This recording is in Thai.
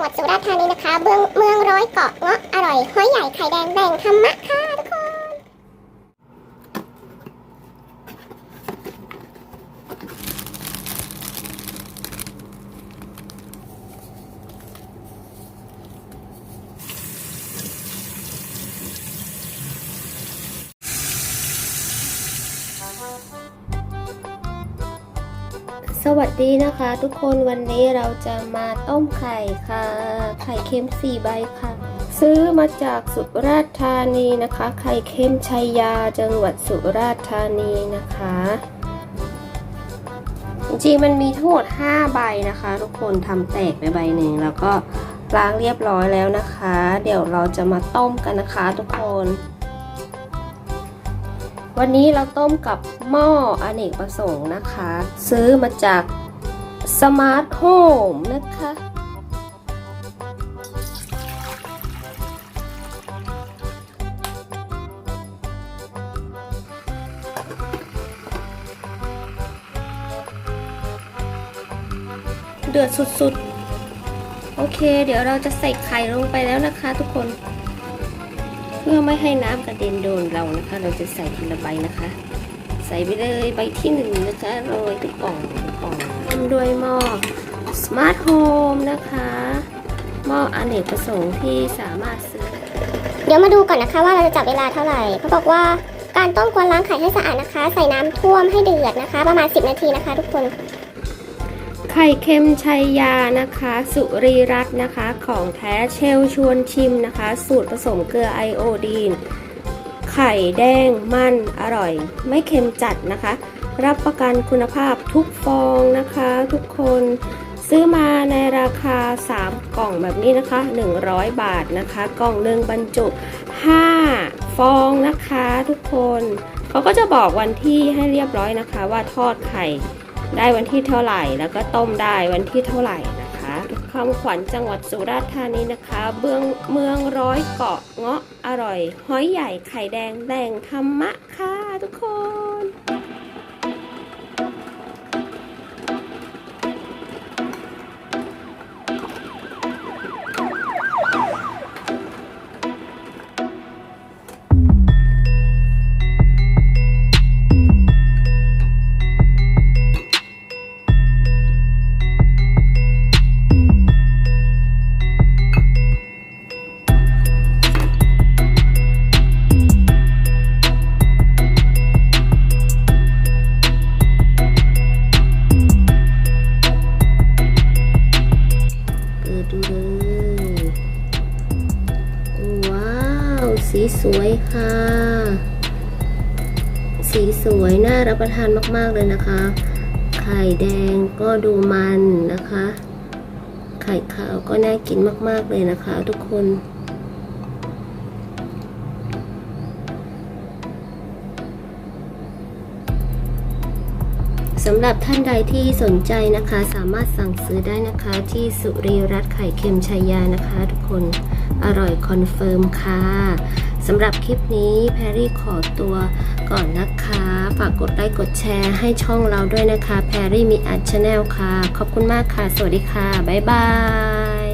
งหวัดสุราษฎร์ธานีนะคะ เมืองเมืองร้อยเกาะเงาะอร่อยห้อยใหญ่ไข่แดงแบ่งธรรมะค่ะทุกคน สวัสดีนะคะ ทุกคนวันนี้เราจะมาต้มไข่ค่ะ ไข่เค็มสี่ใบค่ะ ซื้อมาจากสุราษฎร์ธานีนะคะ ไข่เค็มชัยยาจังหวัดสุราษฎร์ธานีนะคะ จริงๆมันมีทั้งหมด5ใบนะคะ ทุกคนทำแตกไปใบหนึ่งแล้วก็ล้างเรียบร้อยแล้วนะคะ เดี๋ยวเราจะมาต้มกันนะคะ ทุกคน วันนี้เราต้มกับหม้ออเนกประสงค์นะคะ ซื้อมาจากสมาร์ทโฮมนะคะ เดือดสุดๆ โอเค เดี๋ยวเราจะใส่ไข่ลงไปแล้วนะคะทุกคน เพื่อไม่ให้น้ำกระเด็นโดนเรานะคะ เราจะใส่ทีละใบนะคะ ใส่ไปเลยใบที่หนึ่งนะคะโรยทุกกล่องทุกกล่องทำด้วยหม้อ Smart Home นะคะหม้ออเนกประสงค์ที่สามารถซื้อเดี๋ยวมาดูก่อนนะคะว่าเราจะจับเวลาเท่าไหร่เขาบอกว่าการต้มควรล้างไข่ให้สะอาดนะคะ ใส่น้ำท่วมให้เดือดนะคะ ประมาณ 10 นาทีนะคะ ทุกคน ไข่เค็มชัยยานะคะ สุรีรัตน์นะคะ ของแท้เชลชวนชิมนะคะ สูตรผสมเกลือไอโอดีน ไข่แดงมันอร่อย ไม่เค็มจัดนะคะ รับประกันคุณภาพทุกฟองนะคะทุกคนซื้อมาในราคา 3 กล่องแบบนี้นะคะ 100 บาทนะคะ กล่องหนึ่งบรรจุ 5 ฟองนะคะทุกคน เขาก็จะบอกวันที่ให้เรียบร้อยนะคะว่าทอดไข่ ได้วันที่เท่าไหร่ แล้วก็ต้มได้วันที่เท่าไหร่นะคะคำขวัญจังหวัดสุราษฎร์ธานีนะคะเมืองเมืองร้อยเกาะเงาะอร่อย ห้อยใหญ่ไข่แดงแดงธรรมะค่ะทุกคน สีสวยค่ะ สีสวยน่ารับประทานมาก ๆ เลยนะคะ ไข่แดงก็ดูมันนะคะ ไข่ขาวก็น่ากินมาก ๆ เลยนะคะ ทุกคนสำหรับท่านใดที่สนใจนะคะ สามารถสั่งซื้อได้นะคะที่สุรีรัตน์ไข่เค็มชัยยานะคะ ทุกคน อร่อยคอนเฟิร์มค่ะสำหรับคลิปนี้แพรรี่ขอตัวก่อนนะคะ ฝากกดไลค์กดแชร์ให้ช่องเราด้วยนะคะ แพรรี่มีอัดชาแนลค่ะ ขอบคุณมากค่ะ สวัสดีค่ะ บ๊ายบาย